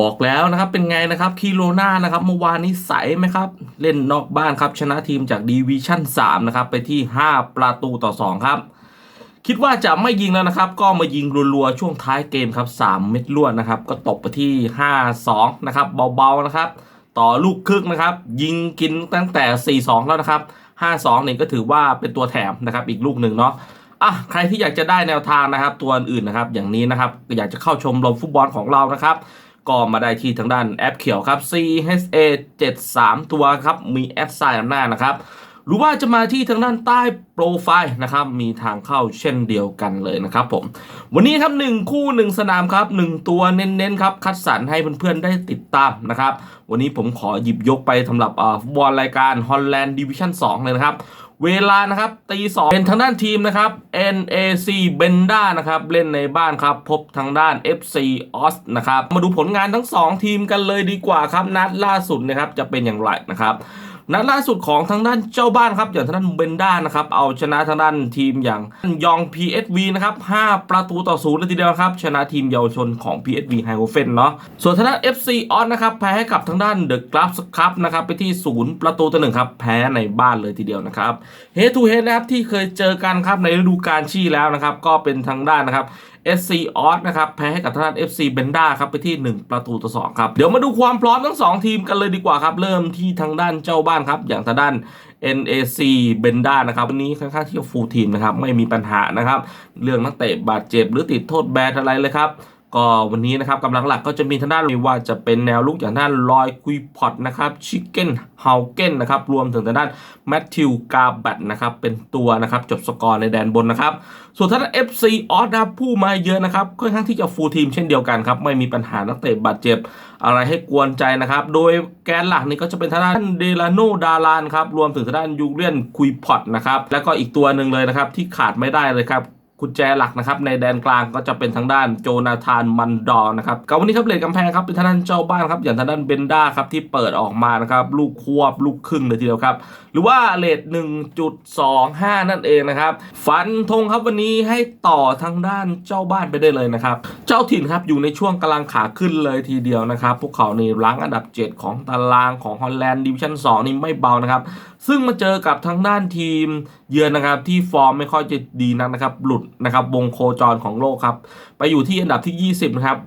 บอกแล้วนะครับเป็นไงนะครับคีโรนานะครับเมื่อวานนี้ใสไหมครับ เล่นนอกบ้านครับชนะทีมจากดีวิชั่น3นะครับไปที่ 5 ประตูต่อ 2 ครับ คิดว่าจะไม่ยิงแล้วนะครับ ก็มายิงรัวๆช่วงท้ายเกมครับ 3 เม็ดรวดนะครับ ก็ตกไปที่ 5-2 นะครับ เบาๆนะครับ ต่อลูกครึ่งนะครับ ยิงกินตั้งแต่ 4-2 แล้วนะครับ 5-2นี่ก็ถือว่าเป็นตัวแถมนะครับอีกลูกหนึ่งเนาะอะใครที่อยากจะได้แนวทางนะครับ ตัวอื่นนะครับ อย่างนี้นะครับอยากจะเข้าชมรมฟุตบอลของเรานะครับ ก็มาได้ที่ทางด้านแอปเขียวครับ CHA 73 ตัวครับ มีแอดไซน์หน้านะครับ หรือว่าจะมาที่ทางด้านใต้โปรไฟล์นะครับ มีทางเข้าเช่นเดียวกันเลยนะครับผม วันนี้ครับ1คู่ 1 สนามครับ 1 ตัวเน้นๆครับ คัดสรรให้เพื่อนๆได้ติดตามนะครับ วันนี้ผมขอหยิบยกไปสำหรับฟุตบอลรายการ Holland Division 2เลยนะครับ เวลานะครับตีสองเป็นทางด้านทีมนะครับ NAC Benda นะครับเล่นในบ้านครับ พบทางด้าน FC o s นะครับมาดูผลงานทั้ง 2 ทีมกันเลยดีกว่าครับนัดล่าสุดนะครับจะเป็นอย่างไรนะครับ นัดล่าสุดของทางด้านเจ้าบ้านครับอย่างทางด้านเบนด้านะครับเอาชนะทางด้านทีมอย่างยอง PSV นะครับ5ประตูต่อศูนย์เลยทีเดียวครับชนะทีมเยาวชนของ PSV h i g o f e n เนาะส่วนทางด้าน FC o n นะครับแพ้ให้กับทางด้าน The Glass Cup นะครับไปที่0ประตูต่อหนึ่งครับแพ้ในบ้านเลยทีเดียวนะครับ Head to Head นะครับที่เคยเจอกันครับในฤดูกาลชี่แล้วนะครับก็เป็นทางด้านนะครับ SC o s นะครับแพ้ให้กับทางด้าน FC Benda ครับไปที่ 1 ประตูต่อ2ครับเดี๋ยวมาดูความพร้อมทั้ง 2 ทีมกันเลยดีกว่าครับ เริ่มที่ทางด้านเจ้าบ้านครับ อย่างทางด้าน NAC เบนด้านะครับวันนี้ค่อนข้างที่จะฟูลทีมนะครับ ไม่มีปัญหานะครับ เรื่องนักเตะบาดเจ็บหรือติดโทษแบนอะไรเลยครับ ก็วันนี้นะครับกำลังหลักก็จะมีทางด้านไม่ว่าจะเป็นแนวลุกอย่างด้านลอยคุยพอตนะครับชิคเก้นเฮาเก้นนะครับรวมถึงทางด้านแมทธิวกาบัตนะครับเป็นตัวนะครับจบสกอร์ในแดนบนนะครับส่วนทางด้าน FC ออสนะครับผู้มาเยอะนะครับค่อนข้างที่จะฟูลทีมเช่นเดียวกันครับไม่มีปัญหานักเตะบาดเจ็บอะไรให้กวนใจนะครับ โดยแกนหลักนี่ก็จะเป็นทางด้านเดลาโนดารานครับรวมถึงทางด้านยูเลียนคุยพอตนะครับแล้วก็อีกตัวหนึ่งเลยนะครับที่ขาดไม่ได้เลยครับ กุญแจหลักนะครับในแดนกลางก็จะเป็นทางด้านโจนาธานมันดอนนะครับกับวันนี้ครับเลดกำแพงครับเป็นทางด้านเจ้าบ้านครับอย่างทางด้านเบนด้าครับที่เปิดออกมานะครับลูกควบลูกครึ่งเลยทีเดียวครับ หรือว่าเลท1.25 นั่นเองนะครับ ฟันธงครับวันนี้ให้ต่อทางด้านเจ้าบ้านไปได้เลยนะครับ จ้าถิ่นครับอยู่ในช่วงกำลังขาขึ้นเลยทีเดียวนะครับ พวกเขานี่รั้งอันดับ 7 ของตารางของฮอลแลนด์ดิวิชั่น2นี่ไม่เบานะครับ ซึ่งมาเจอกับทางด้านทีมเยือนนะครับที่ฟอร์มไม่ค่อยจะดีนักนะครับ หลุดนะครับวงโคจรของโลกครับ ไปอยู่ที่อันดับที่ 20 นะครับ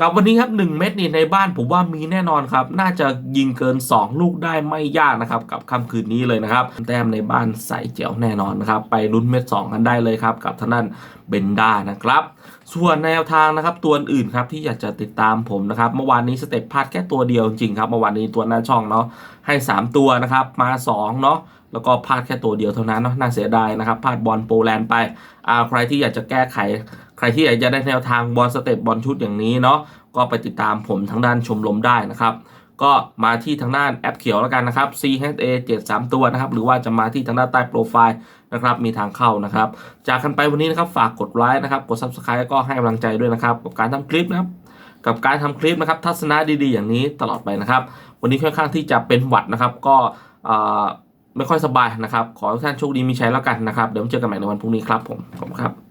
กับวันนี้ครับ1เม็ดนี่ในบ้านผมว่ามีแน่นอนครับ น่าจะยิงเกิน 2 ลูกได้ไม่ยากนะครับ กับค่ำคืนนี้เลยนะครับ แต้มในบ้านใส่เจ๋วแน่นอนนะครับ ไปลุ้นเม็ด2กันได้เลยครับ กับท่างด้นเบนด้านะครับ ส่วนแนวทางนะครับตัวอื่นครับที่อยากจะติดตามผมนะครับ เมื่อวานนี้สเต็ปพลาดแค่ตัวเดียวจริงครับ เมื่อวานนี้ตัวหน้าช่องเนาะให้ 3 ตัวนะครับมา2เนาะแล้วก็พลาดแค่ตัวเดียวเท่านั้นเนาะน่าเสียดายนะครับพลาดบอลโปแลนด์ไปอ่าใครที่อยากจะแก้ไข ใครที่อยากจะได้แนวทางบอลสเต็ปบอลชุดอย่างนี้เนาะก็ไปติดตามผมทางด้านชมรมได้นะครับ ก็มาที่ทางด้านแอปเขียวแล้วกันนะครับ CHA 73 ตัวนะครับ หรือว่าจะมาที่ทางด้านใต้โปรไฟล์นะครับมีทางเข้านะครับ จากกันไปวันนี้นะครับฝากกดไลค์นะครับกด Subscribe แล้วก็ให้กำลังใจด้วยนะครับกับการทำคลิปนะครับกับการทำคลิปนะครับทัศนะดีๆ อย่างนี้ตลอดไปนะครับ วันนี้ค่อนข้างที่จะเป็นหวัดนะครับ ก็ไม่ค่อยสบายนะครับ ขอทุกท่านโชคดีมีชัยแล้วกันนะครับ เดี๋ยวเจอกันใหม่ในวันพรุ่งนี้ครับผมขอบคุณครับ